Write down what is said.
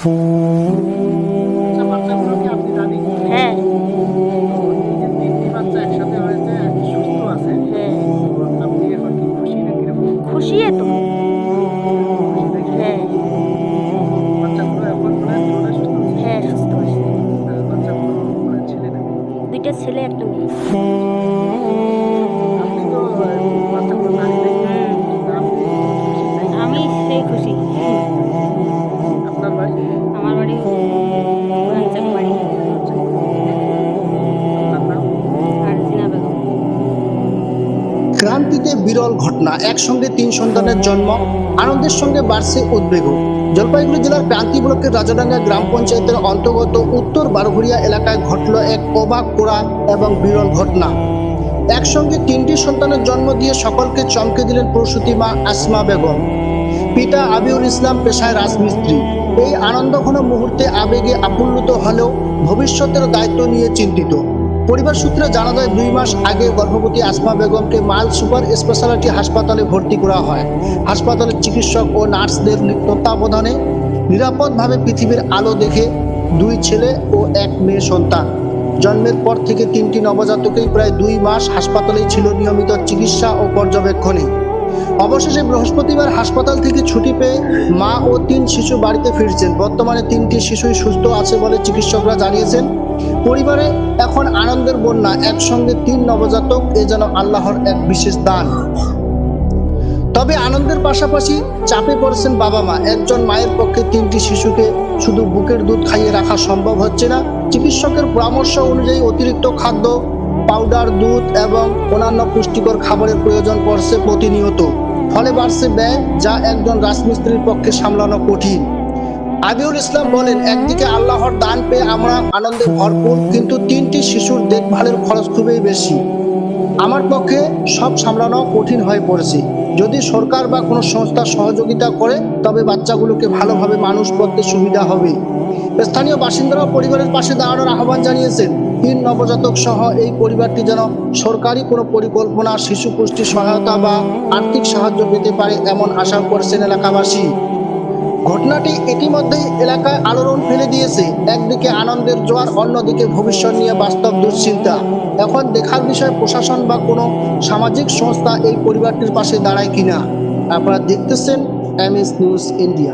হ্যাঁ। খুশি তো। হ্যাঁ। হয় সুস্থ আছে। ছেলে একটা ক্রান্তিতে বিরল ঘটনা। একসঙ্গে তিন সন্তানের জন্ম, আনন্দের সঙ্গে বাড়ছে উদ্বেগ। জলপাইগুড়ি জেলার ক্রান্তি ব্লকের রাজাডাঙ্গা গ্রাম পঞ্চায়েতের অন্তর্গত উত্তর বারঘড়িয়া এলাকায় ঘটল এক অবাক করা এবং বিরল ঘটনা। একসঙ্গে তিনটি সন্তানের জন্ম দিয়ে সকলকে চমকে দিলেন প্রসূতি মা আসমা বেগম। পিতা আবিউল ইসলাম পেশায় রাজমিস্ত্রি। এই আনন্দঘন মুহূর্তে আবেগে আপ্লুত হলেও ভবিষ্যতের দায়িত্ব নিয়ে চিন্তিত। পরিবার সূত্রে জানা যায়, দুই মাস আগে গর্ভবতী আসমা বেগমকে মাল সুপার স্পেশালিটি হাসপাতালে ভর্তি করা হয়। হাসপাতালের চিকিৎসক ও নার্সদের তত্ত্বাবধানে নিরাপদভাবে পৃথিবীর আলো দেখে দুই ছেলে ও এক মেয়ে সন্তান। জন্মের পর থেকে তিনটি নবজাতকেই প্রায় দুই মাস হাসপাতালেই ছিল নিয়মিত চিকিৎসা ও পর্যবেক্ষণে। অবশেষে বৃহস্পতিবার হাসপাতাল থেকে ছুটি পেয়ে মা ও তিন শিশু বাড়িতে ফিরছেন। বর্তমানে তিনটি শিশুই সুস্থ আছে বলে চিকিৎসকরা জানিয়েছেন। পরিবারে এখন আনন্দের বন্যা, একসঙ্গে তিন নবজাতক, এ যেন আল্লাহর এক বিশেষ দান। তবে আনন্দের পাশাপাশি চাপে পড়েছেন বাবা মা। একজন মায়ের পক্ষে তিনটি শিশুকে শুধু বুকের দুধ খাইয়ে রাখা সম্ভব হচ্ছে না। চিকিৎসকের পরামর্শ অনুযায়ী অতিরিক্ত খাদ্য, পাউডার, দুধ এবং অন্যান্য পুষ্টিকর খাবারের প্রয়োজন পড়ছে প্রতিনিয়ত। ফলে বাড়ছে ব্যয়, যা একজন রাজমিস্ত্রির পক্ষে সামলানো কঠিন। আবিউল ইসলাম বলেন, একদিকে আল্লাহর দান পেয়ে আমরা আনন্দে ভরপুর, কিন্তু তিনটি শিশুর দেখভালের খরচ খুবই বেশি। আমার পক্ষে সব সামলানো কঠিন হয়ে পড়েছে। যদি সরকার বা কোনো সংস্থা সহযোগিতা করে, তবে বাচ্চাগুলোকে ভালোভাবে মানুষ করতে সুবিধা হবে। স্থানীয় বাসিন্দারাও পরিবারের পাশে দাঁড়ানোর আহ্বান জানিয়েছেন। তিন নবজাতক সহ এই পরিবারটি যেন সরকারি কোনো পরিকল্পনা, শিশু পুষ্টি সহায়তা বা আর্থিক সাহায্য পেতে পারে এমন আশা করছেন এলাকাবাসী। ঘটনাটি ইতিমধ্যেই এলাকায় আলোড়ন ফেলে দিয়েছে। একদিকে আনন্দের জোয়ার, অন্যদিকে ভবিষ্যৎ নিয়ে বাস্তব দুশ্চিন্তা। এখন দেখার বিষয়, প্রশাসন বা কোনো সামাজিক সংস্থা এই পরিবারটির পাশে দাঁড়ায় কিনা? আপনারা দেখতেছেন এম এস নিউজ ইন্ডিয়া।